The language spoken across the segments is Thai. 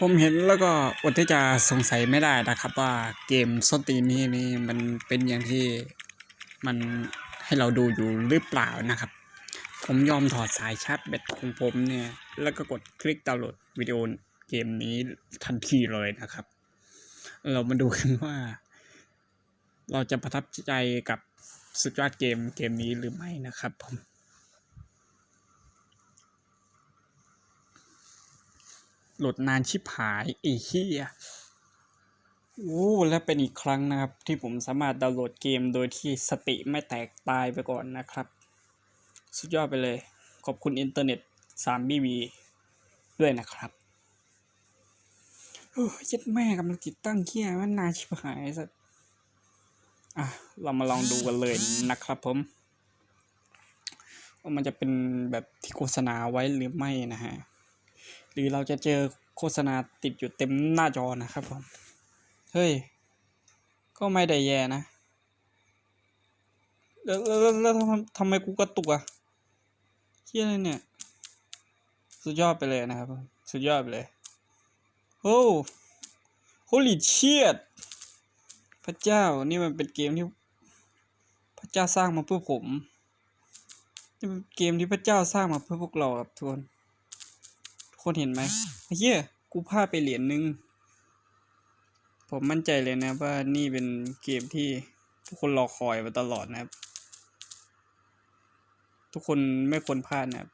ผมเห็นแล้วก็อดที่จะสงสัยไม่ได้นะครับ ว่าเกมส้นตีนนี้นี่มันเป็นอย่างที่มันให้เราดูอยู่หรือเปล่านะครับ ผมยอมถอดสายชาร์จแบตของผมเนี่ย แล้วก็กดคลิกดาวน์โหลดวิดีโอเกมนี้ทันทีเลยนะครับ เรามาดูกันว่า เราจะประทับใจกับสุดยอดเกมเกมนี้หรือไม่นะครับผม โหลดนานชิบหายไอ้เหี้ยโอ้และเป็นอีกครั้งนะครับ ที่ผมสามารถดาวน์โหลดเกมโดยที่สติไม่แตกตายไปก่อนนะครับ สุดยอดไปเลย ขอบคุณอินเทอร์เน็ต3 BB ด้วยนะครับโอ้ยยัดแม่กำลังติดตั้งเคียมันนานชิบหายสัสอะ เรามาลองดูกันเลยนะครับผมว่ามันจะเป็นแบบที่โฆษณาไว้หรือไม่นะฮะ หรือเราจะเจอโฆษณาติดอยู่เต็มหน้าจอนะครับผม เฮ้ย ก็ไม่ได้แย่นะ แล้วแล้วแล้วทำทำไมกูกระตุกอะเฮียอะไรเนี่ย สุดยอดไปเลยนะครับ สุดยอดไปเลย โอ้ holy shit พระเจ้า นี่มันเป็นเกมที่ พระเจ้าสร้างมาเพื่อผม นี่เป็นเกมที่พระเจ้าสร้างมาเพื่อพวกเราครับทุกคน คนเห็นไหมเหี้ยกูพลาดไปเหรียญหนึ่งผมมั่นใจเลยนะว่านี่เป็นเกมที่ทุกคนรอคอยมาตลอดนะครับ ทุกคนไม่ควรพลาดนะครับ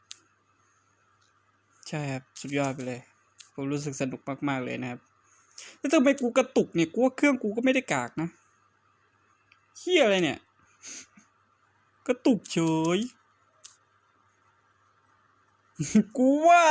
ใช่ครับ สุดยอดไปเลย ผมรู้สึกสนุกมากๆเลยนะครับแล้วทำไมกูกระตุกเนี่ย กูว่าเครื่องกูก็ไม่ได้กากนะเฮียอะไรเนี่ย กระตุกเฉย กูว่า